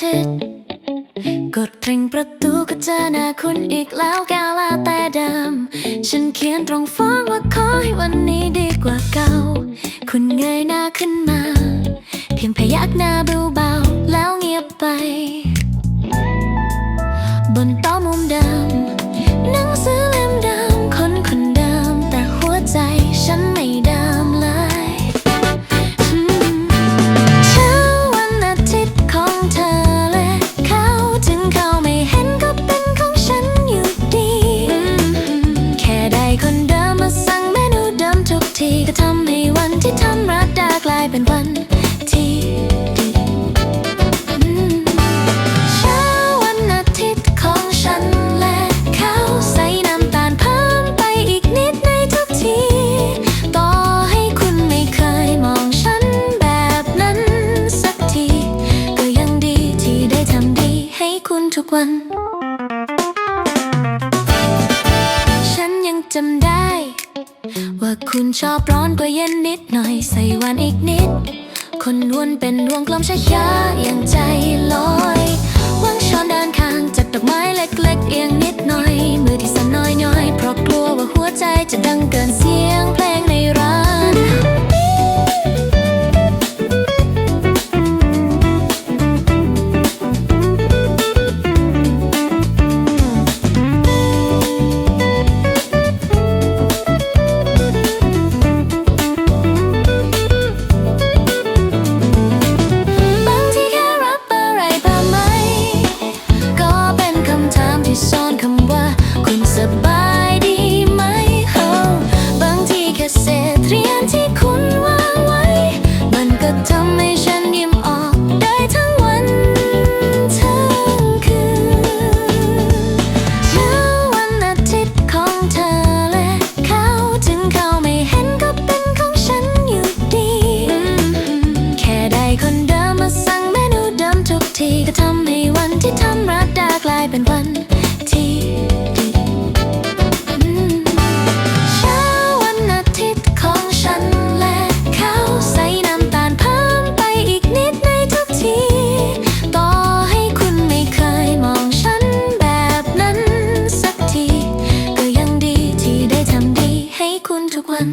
ทิตย์ กดกริ่งประตูก็เจอหน้าคุณอีกแล้วแกลาแต่เดิม ฉันเขียนตรงฟ้องว่าขอให้วันนี้ดีกว่าเก่า คุณเงยหน้าขึ้นมา เพียงพยักหน้าเบา ทีก็ทำให้วันที่ธรรมดากลายเป็นวันที่ดีเช้าวันอาทิตย์ของฉันและเขาใส่น้ำตาลเพิ่มไปอีกนิดในทุกที ต่อให้คุณไม่เคยมองฉันแบบนั้นสักที ก็ยังดีที่ได้ทำดีให้คุณทุกวัน ฉันยังจำได้ ว่าคุณชอบร้อนกว่าเย็นนิดหน่อยใส่หวันอีกนิด คนนวลเป็นดวงกลมช้าๆอย่างใจลอยวางช้อนด้านข้างจัดดอกไม้เล็กๆเอียงนิดหน่อย มือที่สั่นน้อยๆเพราะกลัวว่าหัวใจจะดังเกินเสียง วันที่เช้าวันอาทิตย์ของฉันและเขาใส่น้ำตาลเพิ่มไปอีกนิดในทุกที ต่อให้คุณไม่เคยมองฉันแบบนั้นสักที ก็ยังดีที่ได้ทำดีให้คุณทุกวัน